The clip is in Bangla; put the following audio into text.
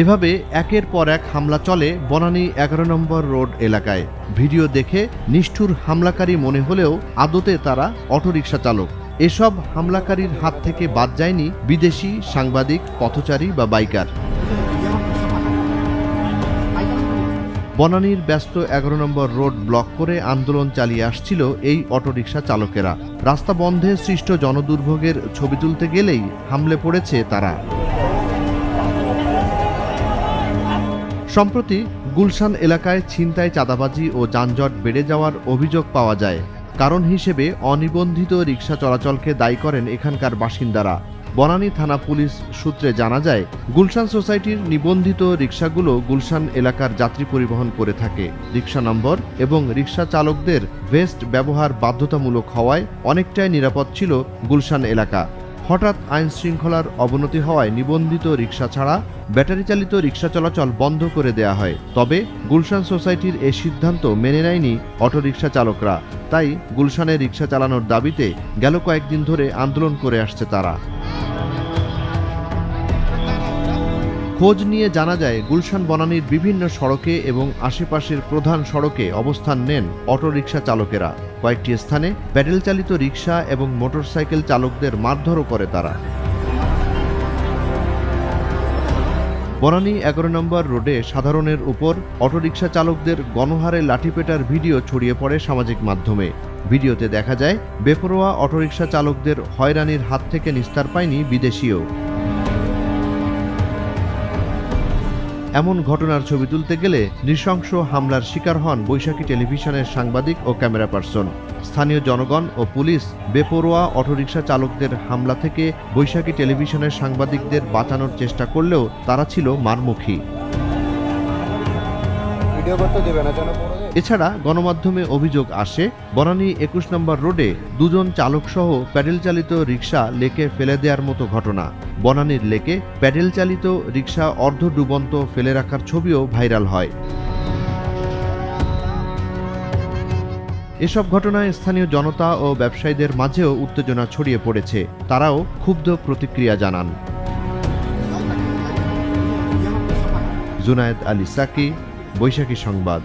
এভাবে একের পর এক হামলা চলে বনানী এগারো নম্বর রোড এলাকায়। ভিডিও দেখে নিষ্ঠুর হামলাকারী মনে হলেও আদতে তারা অটোরিকশা চালক। এসব হামলাকারীর হাত থেকে বাদ যায়নি বিদেশি সাংবাদিক, পথচারী বা বাইকার। বনানীর ব্যস্ত এগারো নম্বর রোড ব্লক করে আন্দোলন চালিয়ে আসছিল এই অটোরিকশা চালকেরা। রাস্তা বন্ধে সৃষ্ট জনদুর্ভোগের ছবি তুলতে গেলেই হামলে পড়েছে তারা। সম্প্রতি গুলশান এলাকায় ছিনতাই, চাঁদাবাজি ও যানজট বেড়ে যাওয়ার অভিযোগ পাওয়া যায়। কারণ হিসেবে অনিবন্ধিত রিক্সা চলাচলকে দায়ী করেন এখানকার বাসিন্দারা। বনানী থানা পুলিশ সূত্রে জানা যায়, গুলশান সোসাইটির নিবন্ধিত রিক্সাগুলো গুলশান এলাকার যাত্রী পরিবহন করে থাকে। রিক্সা নম্বর এবং রিক্সা চালকদের ভেস্ট ব্যবহার বাধ্যতামূলক হওয়ায় অনেকটাই নিরাপদ ছিল গুলশান এলাকা। হঠাৎ আইন শৃঙ্খলার অবনতি হওয়ায় নিবন্ধিত রিক্সা ছাড়া ব্যাটারি চালিত রিক্সা চলাচল বন্ধ করে দেয়া হয়। তবে গুলশান সোসাইটির এই সিদ্ধান্ত মেনে নেয়নি অটোরিকশা চালকরা। তাই গুলশানে রিক্সা চালানোর দাবিতে গেল কয়েকদিন ধরে আন্দোলন করে আসছে তারা। খোঁজ নিয়ে জানা যায়, গুলশান বনানীর বিভিন্ন সড়কে এবং আশেপাশের প্রধান সড়কে অবস্থান নেন অটোরিকশা চালকেরা। কয়েকটি স্থানে প্যাডেল চালিত রিক্সা এবং মোটরসাইকেল চালকদের মারধরও করে তারা। বনানী এগারো নম্বর রোডে সাধারণের উপর অটোরিকশা চালকদের গণহারে লাঠিপেটার ভিডিও ছড়িয়ে পড়ে সামাজিক মাধ্যমে। ভিডিওতে দেখা যায়, বেপরোয়া অটোরিকশা চালকদের হয়রানির হাত থেকে নিস্তার পায়নি বিদেশিও। এমন ঘটনার ছবি তুলতে গেলে নৃশংস হামলার শিকার হন বৈশাখী টেলিভিশনের সাংবাদিক ও ক্যামেরা পার্সন। স্থানীয় জনগণ ও পুলিশ বেপরোয়া অটোরিকশা চালকদের হামলা থেকে বৈশাখী টেলিভিশনের সাংবাদিকদের বাঁচানোর চেষ্টা করলেও তারা ছিল মারমুখী। ভিডিও করতে দেবে না এছাড়া গণমাধ্যমে অভিযোগ আসে, বনানী একুশ নম্বর রোডে দুজন চালকসহ প্যাডেল চালিত রিক্সা লেকে ফেলে দেওয়ার মতো ঘটনা। বনানীর লেকে প্যাডেল চালিত রিক্সা অর্ধ ডুবন্ত ফেলে রাখার ছবিও ভাইরাল হয়। এসব ঘটনায় স্থানীয় জনতা ও ব্যবসায়ীদের মাঝেও উত্তেজনা ছড়িয়ে পড়েছে। তারাও ক্ষুব্ধ প্রতিক্রিয়া জানান। জুনায়েদ আলী সাকি, বৈশাখী সংবাদ।